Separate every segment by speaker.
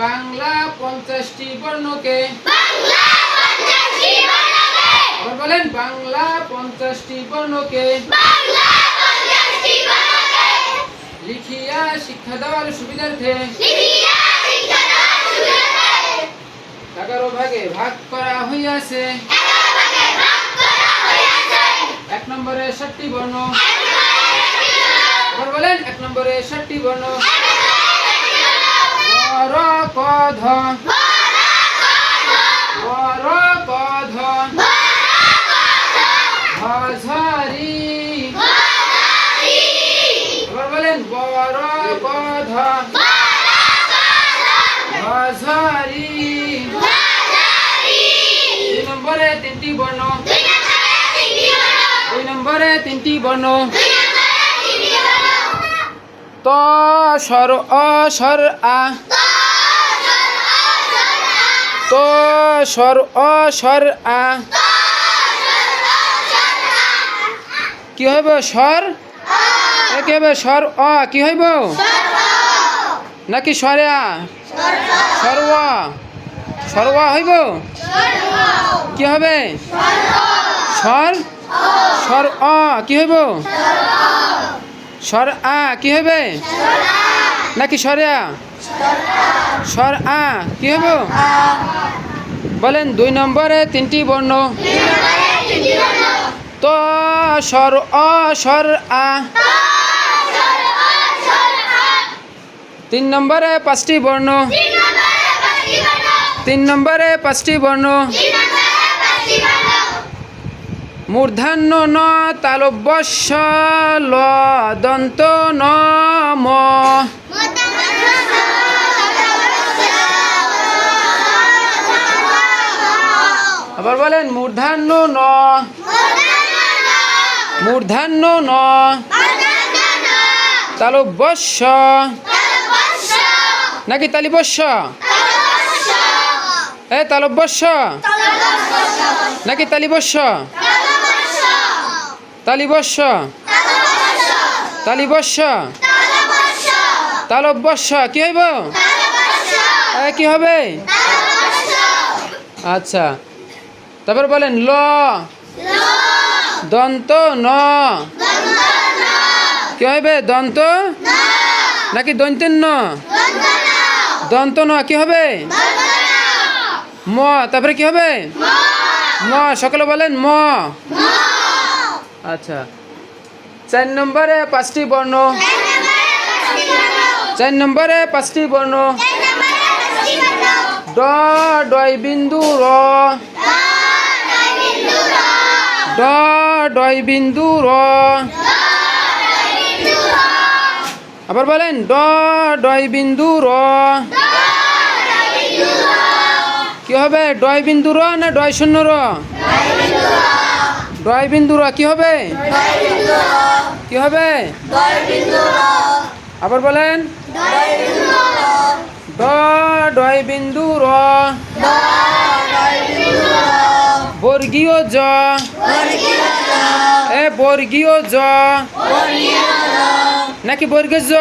Speaker 1: বাংলা পঞ্চাশটি বর্ণকে। বলেন বাংলা পঞ্চাশটি বর্ণকে। লিখিয়া শিক্ষা দেওয়ার সুবিধার্থে। এগারো ভাগে ভাগ করা হইয়াছে। এক নম্বরে ষাটটি বর্ণ। বলেন এক নম্বরে ষাটটি বর্ণ। বর ক ধ বর ক ধ ঝ ঝারি আবার বলেন বর ক ধ ঝ ঝারি দুই নম্বরে তিনটি বর্ণ। দুই নম্বরে তিনটি বর্ণ। ত স্বর অ স্বর আ। ত স্বর অ স্বর আ। কি হইব? স্বর? কি হবে স্বর অ। কি হইব? নাকি স্বরে আ? স্বর অ হইব? কি হবে? স্বর? স্বর অ। কি হইব? স্বর আ। কি হবে নাকি স্বরে আ? স্বর আ, কি হব বলেন দুই নম্বরে তিনটি বর্ণ। তো স্বর অ স্বর আ। তিন নম্বরে পাঁচটি বর্ণ। তিন নম্বরে পাঁচটি বর্ণ। মূর্ধান্য ন, তালব্যস্য, ল, দন্ত, ন, ম। আবার বলেন, মূর্ধান্য ন। মূর্ধান্য ন। তালব্যস্য নাকি তালিবস্য এ তালব্যস্য নাকি তালিবস্য তালিবস্য তালিবস্য তালব্যস্য কি হইব? কি হবে? আচ্ছা। তারপর বলেন, ল। দন্ত, ন। কি হবে? দন্ত? নাকি দন্তেন ন? দন্ত ন, কি হবে? ম, তারপরে কি হবে? ম, সকলে বলেন, ম। আচ্ছা। চার নম্বরে পাঁচটি বর্ণ। চার নম্বরে পাঁচটি বর্ণ। ড, ডয় বিন্দু, র। ড, ডয় বিন্দু র। আবার বলেন, ড, ডয় বিন্দু র। কি হবে? ডয় বিন্দু র না ডয় শূন্য র? ডয় বিন্দু র। কি হবে? কি হবে? আবার বলেন, ড, ডয় বিন্দু র। বর্গীয় জ। এ, বর্গীয় জ। নাকি বর্গীয় জ?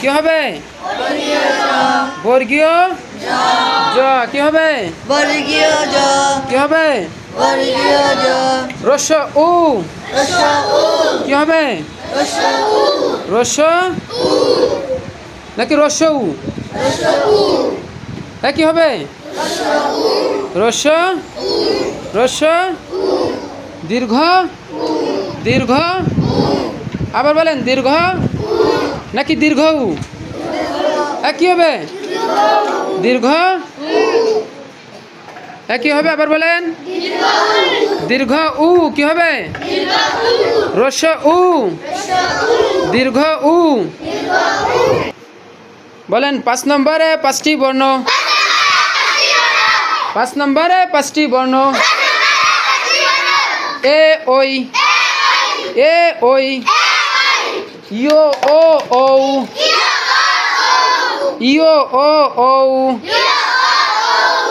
Speaker 1: কি হবে? বর্গীয় জ। কি হবে?
Speaker 2: বর্গীয় জ
Speaker 1: কি হবে?
Speaker 2: বর্গীয় জ
Speaker 1: রস উ। কি হবে? রস নাকি রস উ? কি হবে? রস দীর্ঘ দীর্ঘ। আবার বলেন, দীর্ঘ, নাকি দীর্ঘ উ? এ কি হবে। দীর্ঘ এ কি হবে, আবার বলেন। দীর্ঘ উ, কি হবে? রস উ। দীর্ঘ উ। বলেন, পাঁচ নম্বরে পাঁচটি বর্ণ। পাঁচ নম্বরে পাঁচটি বর্ণ। এ ওই। এ ওই। ইও ও ও ইও ও ও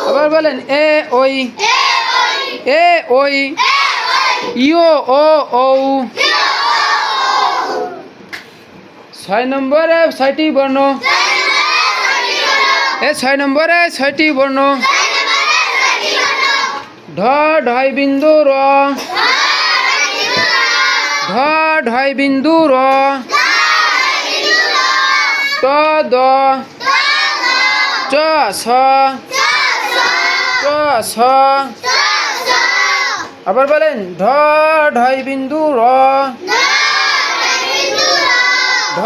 Speaker 1: আবার বলেন, এ ওই। এ ওই। ইও ও ও ছয় নম্বরে ছয়টি বর্ণ। এ ছয় নম্বরে ছয়টি বর্ণ। ঢ ঢয় বিন্দু র। ঢ ঢয় বিন্দু র। ট দ। চ ছ চ ছ আবার বলেন ঢ ঢয় বিন্দু র। ঢ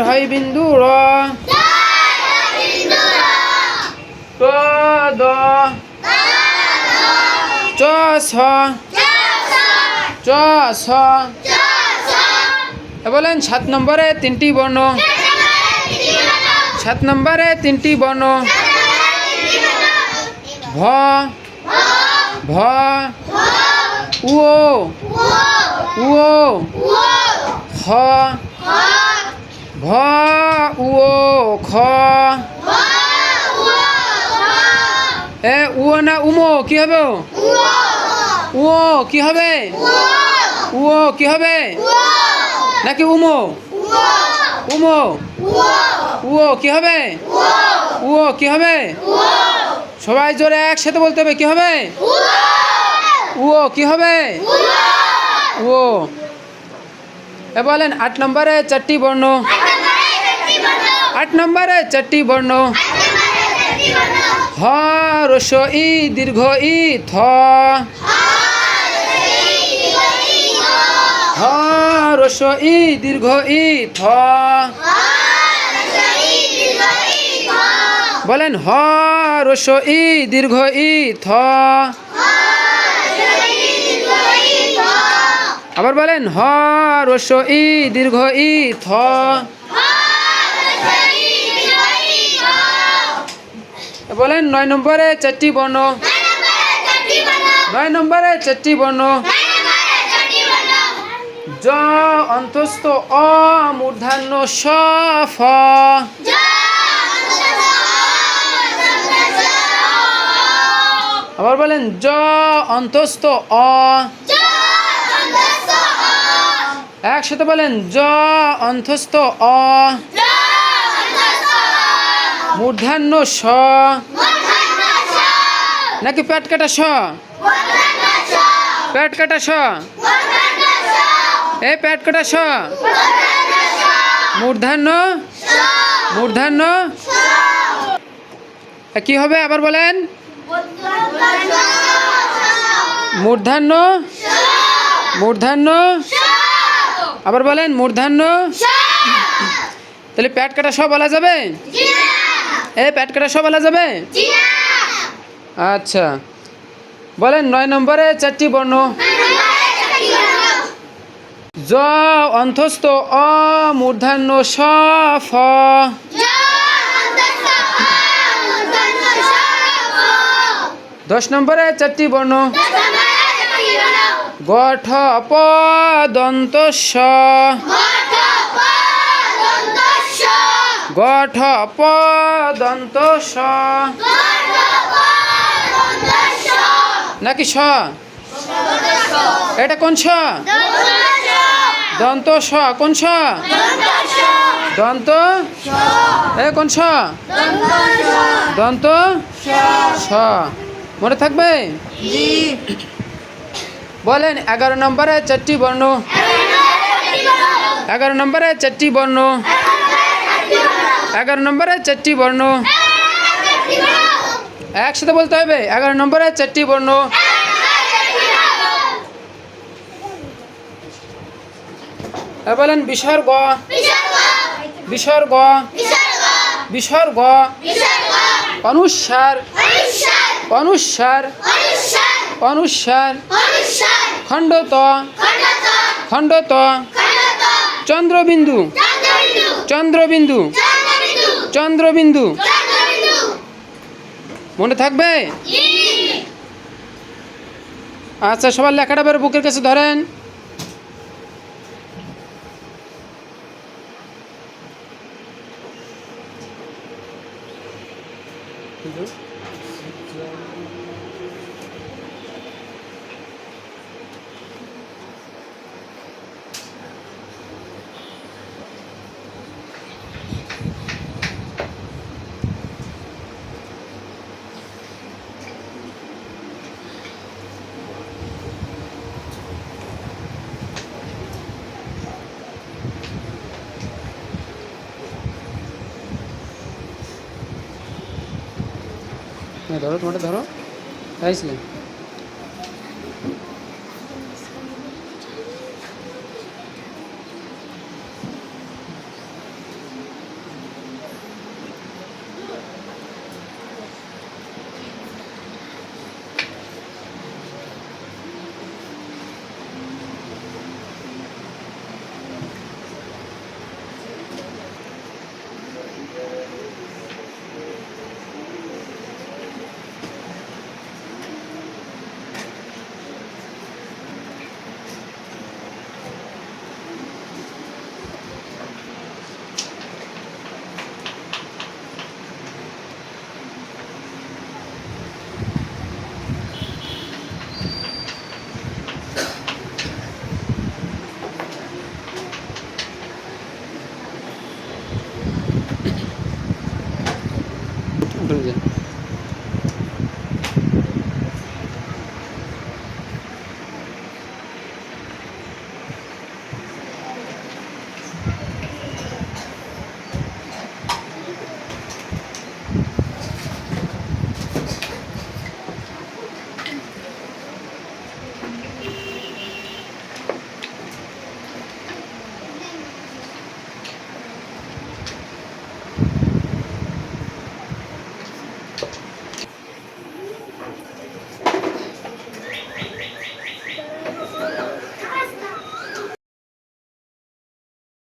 Speaker 1: ঢয় বিন্দু র ট দ চ ছ চ ছ বলেন, সাত নম্বরে তিনটি বর্ণ। সাত নম্বরে তিনটি বর্ণ। ভ ভ উও উও খ, ভ উও খ। এ উও না উমো কি হবে? উও কি হবে? উও কি হবে? নাকি উমো? উমো। ও কি হবে? ও কি হবে? সবাই জোরে একসাথে বলতে হবে কি হবে? ও কি হবে? ও এ বলেন আট নম্বরে চারটি বর্ণ। আট নম্বরে চারটি বর্ণ। হ রস ই দীর্ঘ ই থ। রস ই দীর্ঘ ই থ। বলেন হ রস ই দীর্ঘ ই থ। আবার বলেন হ রস ই দীর্ঘ ই থ। বলেন নয় নম্বরে চারটি বর্ণ। নয় নম্বরে চারটি বর্ণ। জ অন্তস্থ অ মূর্ধান্য স, ফ। আবার বলেন জ অন্তস্থ অ। একসাথে বলেন জ অন্তস্থ অ। মূর্ধান্য স। নাকি প্যাট কাটা স? প্যাট কাটা স। এ পেট কাটা স মূর্ধান্য? মূর্ধান্য? কি হবে আবার বলেন? মূর্ধান্য? মূর্ধান্য? আবার বলেন, মূর্ধান্য? তাহলে প্যাট কাটা সব বলা যাবে? এ পেট কাটা সব বলা যাবে? আচ্ছা। বলেন, নয় নম্বরে চারটি বর্ণ। জ অন্তস্থ অ মূর্ধান্য স ফ। দশ নম্বরে চারটি বর্ণ। গ ঠ প দন্ত স? গ ঠ প দন্ত স নাকি স এটা কোন স? দন্ত স, কোন স? দন্ত এ, কোন স? দন্ত স। মনে থাকবে? বলেন, এগারো নম্বরে চারটি বর্ণ। এগারো নম্বরে চারটি বর্ণ। এগারো নম্বরে চারটি বর্ণ। একসাথে বলতে হবে, এগারো নম্বরে চারটি বর্ণ এ বলেন বিসর্গ। বিসর্গ। বিসর্গ। অনুসার। অনুসার। অনুস্বার খণ্ডত। খণ্ডত। চন্দ্রবিন্দু। চন্দ্রবিন্দু। চন্দ্রবিন্দু। মনে থাকবে? আচ্ছা সবার লেখাটা বের বুকের কাছে ধরেন। সুযোগ ধরো তোমারটা ধরো। আইসলে যে